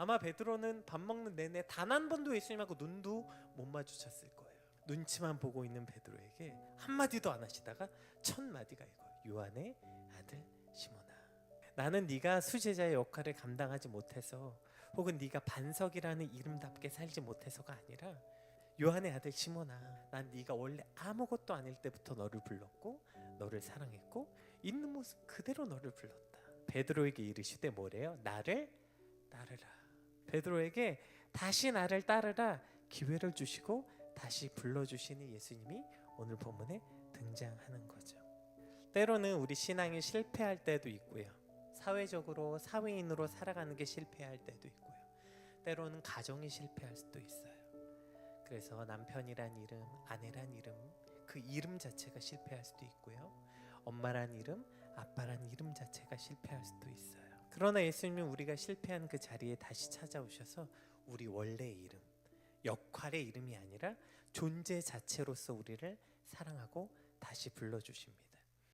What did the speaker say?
아마 베드로는 밥 먹는 내내 단 한 번도 예수님하고 눈도 못 마주쳤을 거예요. 눈치만 보고 있는 베드로에게 한 마디도 안 하시다가 첫 마디가 이거예요. 요한의 아들 시몬아. 나는 네가 수제자의 역할을 감당하지 못해서 혹은 네가 반석이라는 이름답게 살지 못해서가 아니라 요한의 아들 시몬아 난 네가 원래 아무것도 아닐 때부터 너를 불렀고 너를 사랑했고 있는 모습 그대로 너를 불렀다 베드로에게 이르시되 뭐래요 나를 따르라 베드로에게 다시 나를 따르라 기회를 주시고 다시 불러 주시는 예수님이 오늘 본문에 등장하는 거죠 때로는 우리 신앙이 실패할 때도 있고요 사회적으로 사회인으로 살아가는 게 실패할 때도 있고요 때로는 가정이 실패할 수도 있어요 그래서 남편이란 이름, 아내란 이름, 그 이름 자체가 실패할 수도 있고요. 엄마란 이름, 아빠란 이름 자체가 실패할 수도 있어요. 그러나 예수님은 우리가 실패한 그 자리에 다시 찾아오셔서 우리 원래의 이름, 역할의 이름이 아니라 존재 자체로서 우리를 사랑하고 다시 불러주십니다.